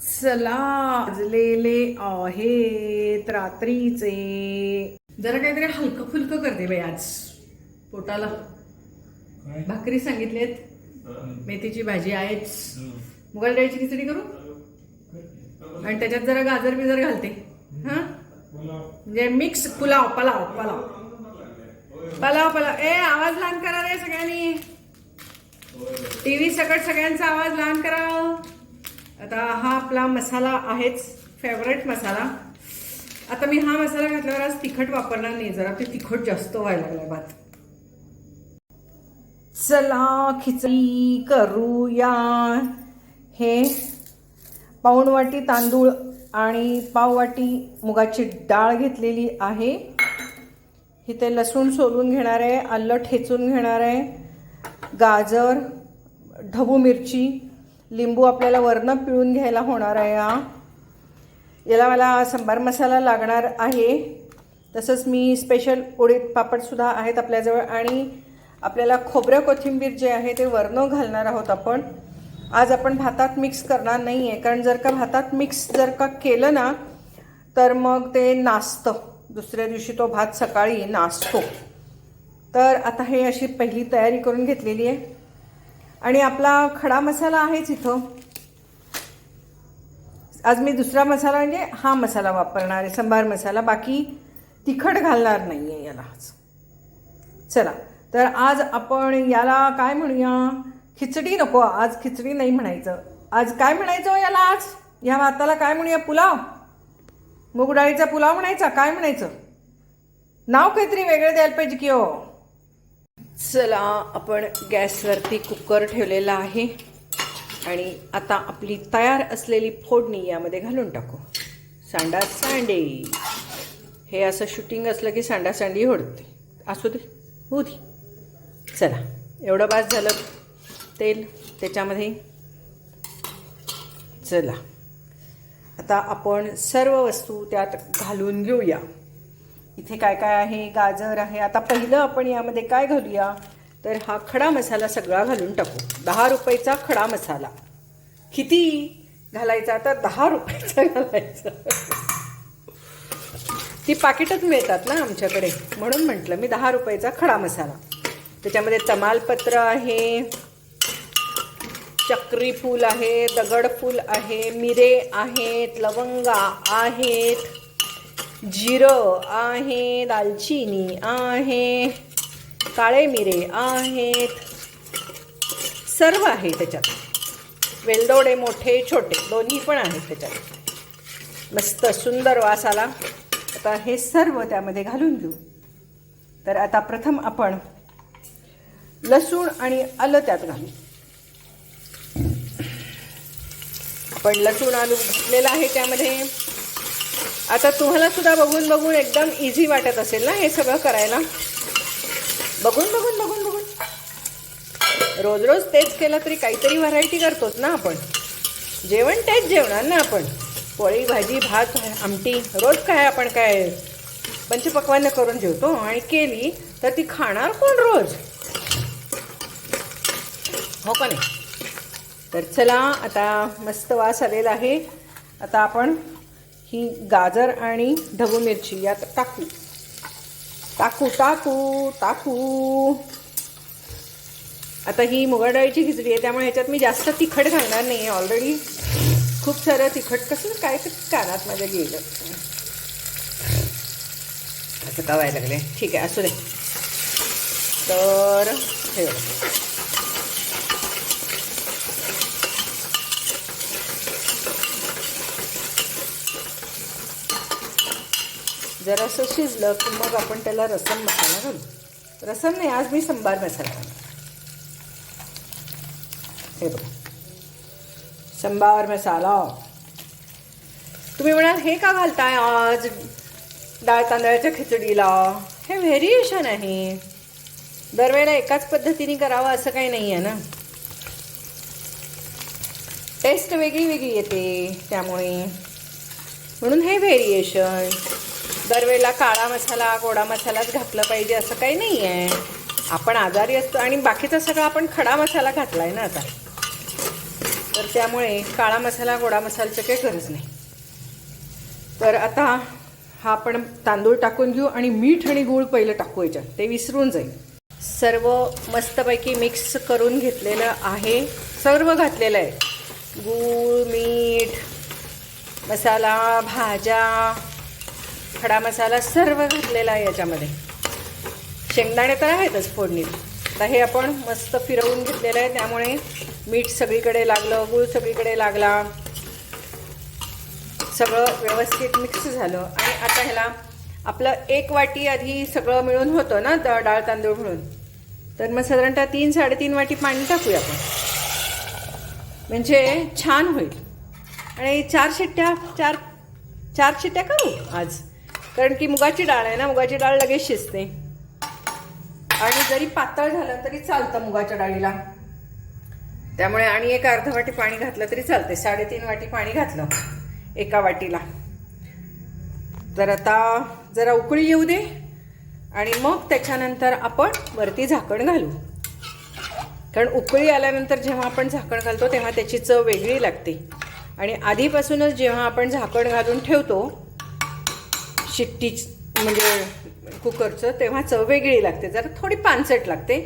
चला वाजलेले आहेत रात्रीचे. जरा काहीतरी हलकं फुलकं करते बाई आज पोटाला. भाकरी सांगितलेत. मेथीची भाजी आहेच. मुगाल डाळीची खिचडी करू? आणि त्याच्यात जरा गाजर बिजर घालते. हा. म्हणजे मिक्स पुलाव पलाव पलाव. पलाव पलाव. ए आवाज लहान करा रे सगळ्यांनी. टीव्ही सकट सगळ्यांचा आवाज लहान करा आता हा आपला मसाला आहेच फेवरेट मसाला. आता मी हा मसाला घातल्यावर आज तिखट वापरणार नाही जरा ते तिखट जास्त व्हायला लागलाय भात. चला खिचडी करूया. हे पाऊण वाटी तांदूळ आणि पाववाटी मुगाची डाळ घेतलेली आहे. इथे लसूण सोलून घेणार आहे आलं ठेचून घेणार आहे गाजर ढबू मिरची लिंबू आपल्याला वरनं पिळून घ्यायला होणार आहे हा. याला मला सांबार मसाला लागणार आहे. तसंच मी स्पेशल उडीद पापडसुद्धा आहेत आपल्याजवळ आणि आपल्याला खोबरं कोथिंबीर जे आहे ते वरनं घालणार आहोत आपण. आज आपण भातात मिक्स करणार नाही आहे कारण जर का भातात मिक्स जर का केलं ना तर मग ते नाचतं दुसऱ्या दिवशी तो भात सकाळी नाचतो तर आता हे अशी पहिली तयारी करून घेतलेली आहे. आणि आपला खडा मसाला आहेच इथं. आज मी दुसरा मसाला म्हणजे हा मसाला वापरणार आहे संभार मसाला. बाकी तिखट घालणार नाही आहे याला आज. चला तर आज आपण याला काय म्हणूया? खिचडी नको आज खिचडी नाही म्हणायचं. आज काय म्हणायचं हो याला आज? या भाताला काय म्हणूया? पुलाव? मूग डाळीचा पुलाव म्हणायचा? काय म्हणायचं? नाव काहीतरी वेगळं द्यायला पाहिजे की हो? चला आपण गॅसवरती कुकर ठेवलेला आहे. आणि आता आपली तयार असलेली फोडणी यामध्ये घालून टाकू. सांडा सांडे. हे असं शूटिंग असलं की सांडा सांडी होडते असू दे होऊ दे. चला एवढं बास झालं तेल त्याच्यामध्ये. चला. आता आपण सर्व वस्तू त्यात घालून घेऊया. इथे काय काय आहे गाजर आहे आता पहिलं आपण यामध्ये काय घालूया? तर हा खडा मसाला सगळा घालून टाकू. दहा रुपयाचा खडा मसाला. किती घालायचा? तर दहा रुपयाचा घालायचा. ती पाकिटच मिळतात ना आमच्याकडे. म्हणून म्हटलं मी दहा रुपयाचा खडा मसाला. त्याच्यामध्ये तमालपत्र आहे चक्री फूल आहे दगडफूल आहे मिरे आहेत लवंगा आहेत. जिरं आहे दालचिनी आहे काळे मिरे आहेत. सर्व आहे त्याच्यात. वेलदोडे मोठे छोटे दोन्ही पण आहेत त्याच्यात. मस्त सुंदर वास आला. आता हे सर्व त्यामध्ये घालून घेऊ. तर आता प्रथम आपण लसूण आणि आलं त्यात घालू. आपण लसूण आलू घातलेलं आहे त्यामध्ये. आता तुम्हाला सुद्धा बघून बघून एकदम इझी वाटत असेल ना हे सगळं करायला? बघून बघून बघून बघून. रोज रोज तेच केलं तरी काहीतरी व्हरायटी करतोच ना आपण. जेवण तेच जेवणार ना आपण. पोळी भाजी भात आमटी रोज काय आपण काय पंचपक्वानं करून जेवतो आणि केली तर ती खाणार कोण रोज? हो का नाही? तर चला आता मस्त वास आलेला आहे. आता आपण ही गाजर आणि ढबू मिरची यात टाकू. टाकू टाकू टाकू. आता ही मुगा डाळीची खिचडी आहे त्यामुळे ह्याच्यात मी जास्त तिखट घालणार नाही आहे ऑलरेडी खूप सारं तिखट कसं काय तर कानात माझ्या गेलं. असं का व्हायला लागले ठीक आहे असू दे. तर हे जरासं शिजलं की मग आपण त्याला रसम मसाला घालू. रसम नाही आज मी संबार मसाला घालू हे बघा. संबार मसाला. तुम्ही म्हणाल हे का घालताय आज डाळ तांदळाच्या खिचडीला? हे व्हेरिएशन आहे. दरवेळेला एकाच पद्धतीने करावं असं काही नाही आहे ना. टेस्ट वेगळी वेगळी येते त्यामुळे. म्हणून हे व्हेरिएशन दरवेळेला काळा मसाला गोडा मसालाच घातला पाहिजे असं काही नाही आहे आपण आजारी असतो आणि बाकीचा सगळा आपण खडा मसाला घातला आहे ना आता. तर त्यामुळे काळा मसाला गोडा मसाल्याचं काही गरज नाही. तर आता हा आपण तांदूळ टाकून घेऊ आणि मीठ आणि गूळ पहिलं टाकू याच्यात ते विसरून जाईल. सर्व मस्तपैकी मिक्स करून घेतलेलं आहे. सर्व घातलेलं आहे. गूळ मीठ मसाला भाज्या खडा मसाला सर्व घातलेला आहे याच्यामध्ये. शेंगदाणे तर आहेतच फोडणीत. आता हे आपण मस्त फिरवून घेतलेलं आहे त्यामुळे मीठ सगळीकडे लागलं गूळ सगळीकडे लागला. सगळं व्यवस्थित मिक्स झालं. आणि आता ह्याला आपलं एक वाटी आधी सगळं मिळून होतं ना द- डाळ तांदूळ म्हणून. तर मग साधारणतः तीन साडेतीन वाटी पाणी टाकूया आपण. म्हणजे छान होईल. आणि चार शिट्ट्या चार चार शिट्ट्या करू आज? कारण की मुगाची डाळ आहे ना मुगाची डाळ लगेच शिजते. आणि जरी पातळ झालं तरी चालतं मुगाच्या डाळीला. त्यामुळे आणि एक अर्धा वाटी पाणी घातलं तरी चालते साडेतीन वाटी पाणी घातलं एका वाटीला. तर आता जरा उकळी येऊ दे आणि मग त्याच्यानंतर आपण वरती झाकण घालू. कारण उकळी आल्यानंतर जेव्हा आपण झाकण घालतो तेव्हा त्याची चव वेगळी लागते. आणि आधीपासूनच जेव्हा आपण झाकण घालून ठेवतो शिट्टी म्हणजे कुकरचं तेव्हा चव वेगळी लागते. जरा थोडी पानसट लागते.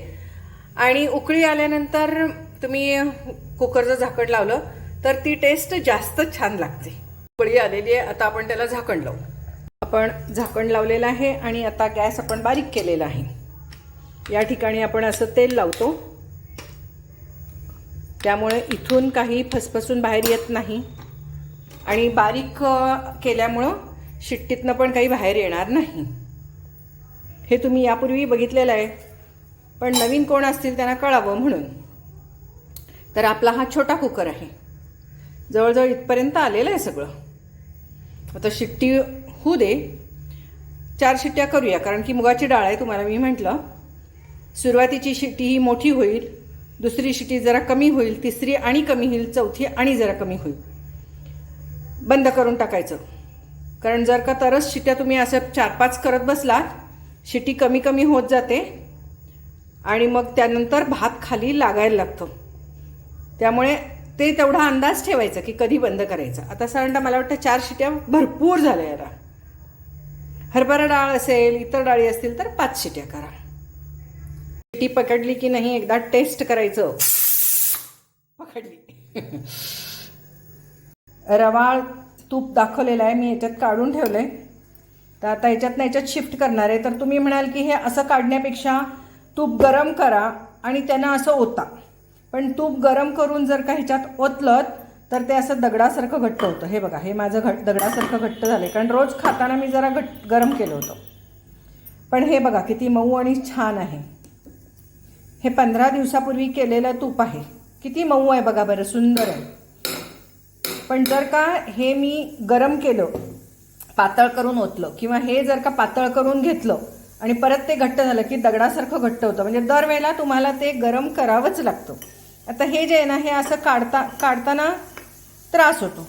आणि उकळी आल्यानंतर तुम्ही कुकरचं झाकण लावलं तर ती टेस्ट जास्त छान लागते. उकळी आलेली आहे आता आपण त्याला झाकण लावू. आपण झाकण लावलेलं आहे आणि आता गॅस आपण बारीक केलेला आहे. या ठिकाणी आपण असं तेल लावतो. त्यामुळे इथून काही फसफसून बाहेर येत नाही. आणि बारीक केल्यामुळं शिट्टीतनं पण काही बाहेर येणार नाही. हे तुम्ही यापूर्वी बघितलेलं आहे. पण नवीन कोण असतील त्यांना कळावं म्हणून. तर आपला हा छोटा कुकर आहे. जवळजवळ इथपर्यंत आलेलं आहे सगळं. आता शिट्टी होऊ दे. चार शिट्ट्या करूया कारण की मुगाची डाळ आहे तुम्हाला मी म्हटलं. सुरुवातीची शिट्टी ही मोठी होईल. दुसरी शिट्टी जरा कमी होईल. तिसरी आणि कमी होईल. चौथी आणि जरा कमी होईल. बंद करून टाकायचं. कारण जर का तरच शिट्या तुम्ही असं चार पाच करत बसलात शिटी कमी कमी होत जाते आणि मग त्यानंतर भात खाली लागायला लागतो. त्यामुळे ते तेवढा अंदाज ठेवायचा की कधी बंद करायचा. आता साधारणतः मला वाटतं चार शिट्या भरपूर झाल्या याला हरभरा डाळ असेल इतर डाळी असतील तर पाच शिट्या करा. शिटी पकडली की नाही एकदा टेस्ट करायचं. पकडली. रवाळ तूप दाखवलेलं आहे मी याच्यात काढून ठेवलं आहे तर आता याच्यातनं याच्यात शिफ्ट करणार आहे. तर तुम्ही म्हणाल की हे असं काढण्यापेक्षा तूप गरम करा आणि त्यांना असं ओता. पण तूप गरम करून जर का ह्याच्यात ओतलं तर ते असं दगडासारखं घट्ट होतं. हे बघा हे माझं घट दगडासारखं घट्ट झालं आहे कारण रोज खाताना मी जरा घट गरम केलं होतं. पण हे बघा किती मऊ आणि छान आहे. हे पंधरा दिवसापूर्वी केलेलं तूप आहे. किती मऊ आहे बघा बरं सुंदर आहे. पण जर का हे मी गरम केलं पातळ करून ओतलं किंवा हे जर का पातळ करून घेतलं आणि परत ते घट्ट झालं की दगडासारखं घट्ट होतं म्हणजे दरवेळेला तुम्हाला ते गरम करावंच लागतं. आता हे जे आहे ना हे असं काढता काढताना त्रास होतो.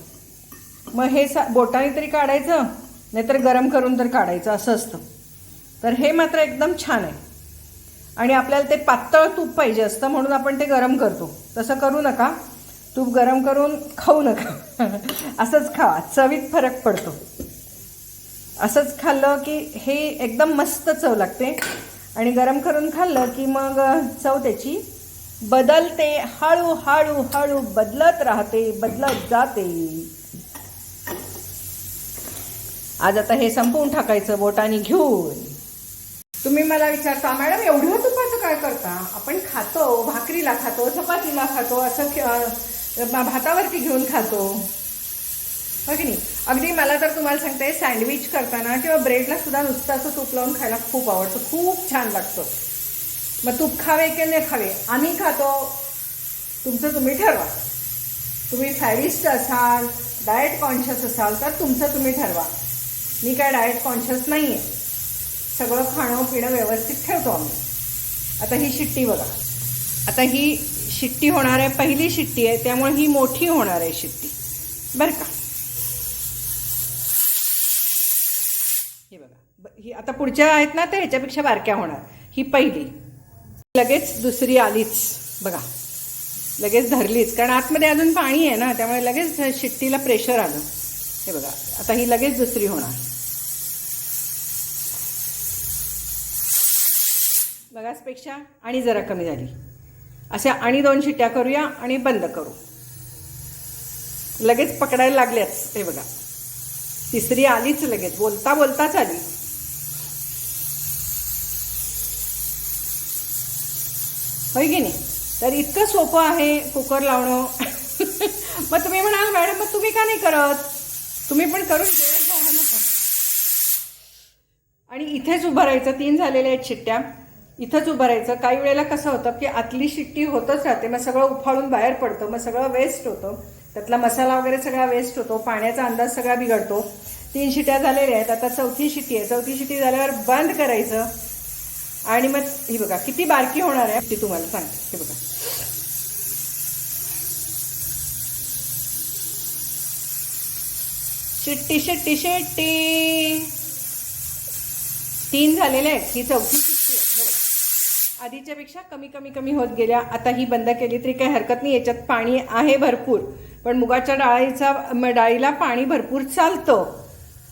मग हे सा बोटाने तरी काढायचं नाहीतर गरम करून तर काढायचं असं असतं. तर हे मात्र एकदम छान आहे. आणि आपल्याला ते पातळ तूप पाहिजे असतं म्हणून आपण ते गरम करतो. तसं करू नका. तूप गरम करून खाऊ नका. असंच खावा चवीत फरक पडतो. असंच खाल्लं की हे एकदम मस्त चव लागते. आणि गरम करून खाल्लं की मग चव त्याची बदलते. हळू हळू हळू बदलत राहते बदलत जाते. आज आता हे संपवून टाकायचं बोटाने घेऊन. तुम्ही मला विचारता मॅडम एवढं तुपाचं काय करता? आपण खातो भाकरीला खातो चपातीला खातो असं भातावरती घेऊन खातो. हो की नाही? अगदी मला तर तुम्हाला सांगते सँडविच करताना किंवा ब्रेडला सुद्धा नुसतं असं तूप लावून खायला खूप आवडतं. खूप छान लागतं. मग तूप खावे की नाही खावे आम्ही खातो. तुमचं तुम्ही ठरवा. तुम्ही फॅरिस्ट असाल डाएट कॉन्शियस असाल तर तुमचं तुम्ही ठरवा. मी काय डाएट कॉन्शियस नाही आहे सगळं खाणं पिणं व्यवस्थित ठेवतो आम्ही. आता ही शिट्टी बघा. आता ही शिट्टी होणार आहे पहिली शिट्टी आहे त्यामुळे ही मोठी होणार आहे शिट्टी. बरं का? हे बघा. ही आता पुढच्या आहेत ना त्या ह्याच्यापेक्षा बारक्या होणार. ही पहिली. लगेच दुसरी आलीच. बघा. लगेच धरलीच. कारण आतमध्ये अजून पाणी आहे ना त्यामुळे लगेच शिट्टीला प्रेशर आलं. हे बघा. आता ही लगेच दुसरी होणार. बघाचपेक्षा आणि जरा कमी झाली. अशा आणि दोन शिट्ट्या करूया आणि बंद करू. लगेच पकडायला लागल्याच हे बघा. तिसरी आलीच लगेच. बोलता बोलताच आली. होय की नाही? तर इतकं सोपं आहे कुकर लावणं. मग तुम्ही म्हणाल मॅडम मग तुम्ही का नाही करत? तुम्ही पण करून आणि इथेच उभं राहायचं. तीन झालेल्या आहेत शिट्ट्या इथंच उभं राहायचं. काही वेळेला कसं होतं की आतली शिट्टी होतच राहते. मग सगळं उफाळून बाहेर पडतं. मग सगळं वेस्ट होतं. त्यातला मसाला वगैरे सगळा वेस्ट होतो. पाण्याचा अंदाज सगळा बिघडतो. तीन शिट्या झालेल्या आहेत. आता चौथी शिट्टी आहे. चौथी शिट्टी झाल्यावर बंद करायचं. आणि मग ही बघा किती बारकी होणार आहे? ती तुम्हाला सांगते. हे बघा. शिट्टी शिट्टी शिट्टी. तीन झालेले आहेत. ही चौथी शिट्टी आहे. हो. आधीच्यापेक्षा कमी कमी कमी होत गेल्या. आता ही बंद केली तरी काही हरकत नाही. याच्यात पाणी आहे भरपूर. पण मुगाच्या डाळीचा डाळीला पाणी भरपूर चालतं.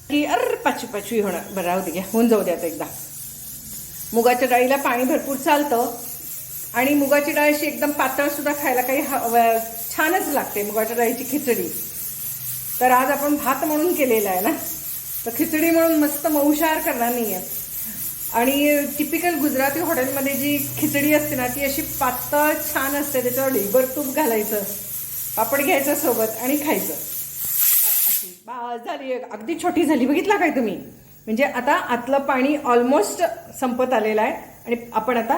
की अर पाचवी पाचवी होणार. बरं राहू दे घ्या. होऊन जाऊ द्या एकदा. मुगाच्या डाळीला पाणी भरपूर चालतं. आणि मुगाची डाळ अशी एकदम पातळसुद्धा खायला काही ह- व- छानच लागते मुगाच्या डाळीची खिचडी. तर आज आपण भात म्हणून केलेला आहे ना? तर खिचडी म्हणून मस्त मऊशार करणार नाही आहे आणि टिपिकल गुजराती हॉटेलमध्ये जी खिचडी असते ना ती अशी पातळ छान असते त्याच्यावर ढिबर तूप घालायचं पापड घ्यायचं सोबत आणि खायचं. अशी झाली अगदी छोटी झाली. बघितला काय तुम्ही? म्हणजे आता आतलं पाणी ऑलमोस्ट संपत आलेलं आहे आणि आपण आता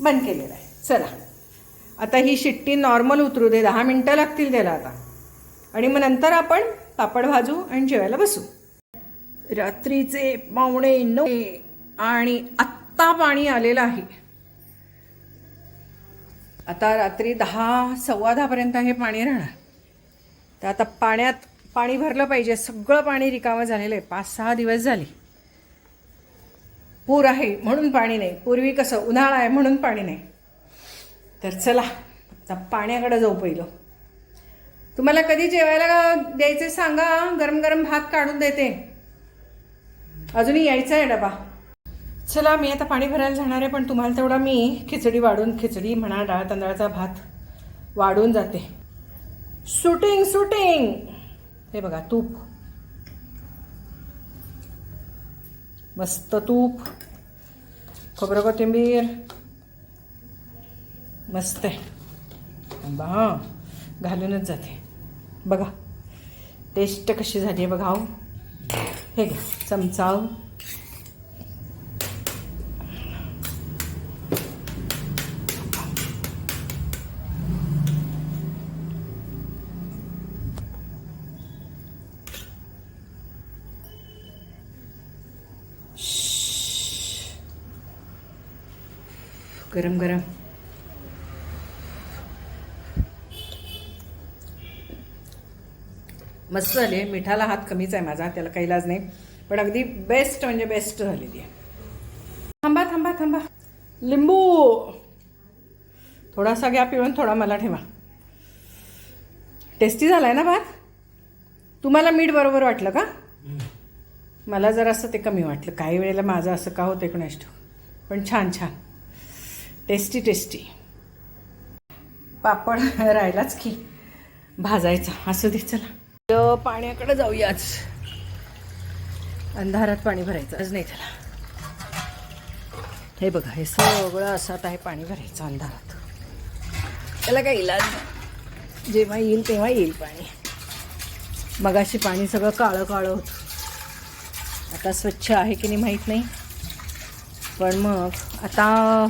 बंद केलेलं आहे. चला. आता ही शिट्टी नॉर्मल उतरू दे दहा मिनटं लागतील त्याला आता. आणि मग नंतर आपण पापड भाजू आणि जेवायला बसू. रात्रीचे पावणे नऊ आणि आत्ता पाणी आलेलं आहे. आता रात्री दहा सव्वा दहापर्यंत हे पाणी राहणार. तर आता पाण्यात पाणी भरलं पाहिजे. सगळं पाणी रिकामं झालेलं आहे. पाच सहा दिवस झाले. पूर आहे म्हणून पाणी नाही. पूर्वी कसं उन्हाळा आहे म्हणून पाणी नाही. तर चला आता पाण्याकडे जाऊ पहिलं. तुम्हाला कधी जेवायला द्यायचे सांगा. गरम गरम भात काढून देते. अजूनही यायचा आहे डबा. चला मी आता पाणी भरायला जाणार आहे पण तुम्हाला तेवढा मी खिचडी वाढून खिचडी म्हणा डाळ तांदळाचा भात वाढून जाते. शूटिंग शूटिंग हे बघा तूप. मस्त तूप. खोबरं कोथिंबीर. मस्त आहे. बा घालूनच जाते. बघा टेस्ट कशी झाली आहे बघा हो. हे घ्या चमचा हो. गरम गरम मस्त झाली आहे. मिठाला हात कमीच आहे माझा त्याला काही इलाज नाही. पण अगदी बेस्ट म्हणजे बेस्ट झालेली आहे. थांबा थांबा थांबा. लिंबू! थोडासा घ्या पिळून थोडा मला ठेवा. टेस्टी झाला आहे ना भात? तुम्हाला मीठ बरोबर वाटलं का? मला जरा असं ते कमी वाटलं. काही वेळेला माझं असं का होतं कोणास पण छान छान. टेस्टी टेस्टी पापड राहिलाच की. भाजायचा. असू दे चला. पाण्याकडे जाऊयाच. अंधारात पाणी भरायचं. आज नाही त्याला हे बघा हे सगळं असं आता हे पाणी भरायचं अंधारात. त्याला काय इलाज नाही. जेव्हा येईल तेव्हा येईल पाणी. मगाशी पाणी सगळं काळं काळं होतं. आता स्वच्छ आहे की नाही माहीत नाही. पण मग आता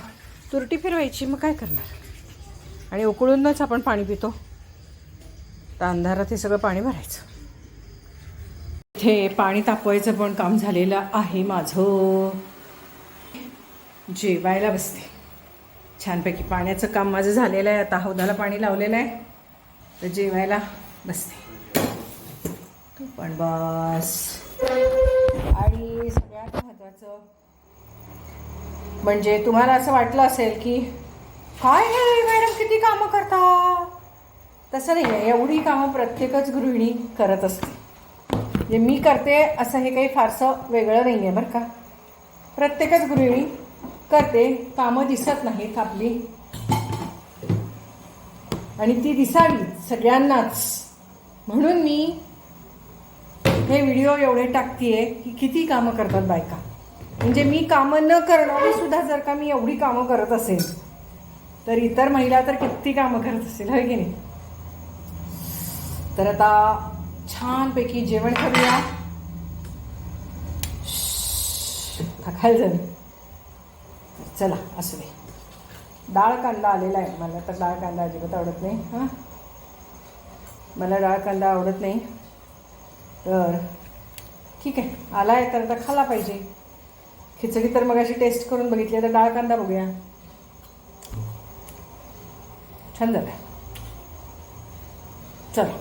तुरटी फिरवायची मग काय करणार? आणि उकळूनच आपण पाणी पितो. तर अंधारात हे सगळं पाणी भरायचं. इथे पाणी तापवायचं पण काम झालेलं आहे माझं. जेवायला बसते. छानपैकी पाण्याचं काम माझं झालेलं आहे. आता हौदाला पाणी लावलेलं आहे. तर जेवायला बसते. तू पण बस. आणि सगळ्यात महत्त्वाचं म्हणजे तुम्हाला असं वाटलं असेल की काय हे मॅडम किती कामं करता? तसं नाही आहे एवढी कामं प्रत्येकच गृहिणी करत असते. म्हणजे मी करते असं हे काही फारसं वेगळं नाही आहे बरं का. प्रत्येकच गृहिणी करते. कामं दिसत नाहीत आपली. आणि ती दिसावी सगळ्यांनाच. म्हणून मी हे व्हिडिओ एवढे टाकतीये की किती कामं करतात बायका. म्हणजे मी कामं न करणारी सुद्धा जर का मी एवढी कामं करत असेल तर इतर महिला तर किती कामं करत असेल होय की नाही? तर आता छानपैकी जेवण करूया खायला झालं चला असू दे. डाळ कांदा आलेला आहे. मला तर डाळ कांदा अजिबात आवडत नाही. हां? मला डाळ कांदा आवडत नाही. तर ठीक आहे. आला आहे तर आता खाला पाहिजे. खिचडी तर मग अशी टेस्ट करून बघितली. तर डाळ कांदा बघूया. छान झालं चला.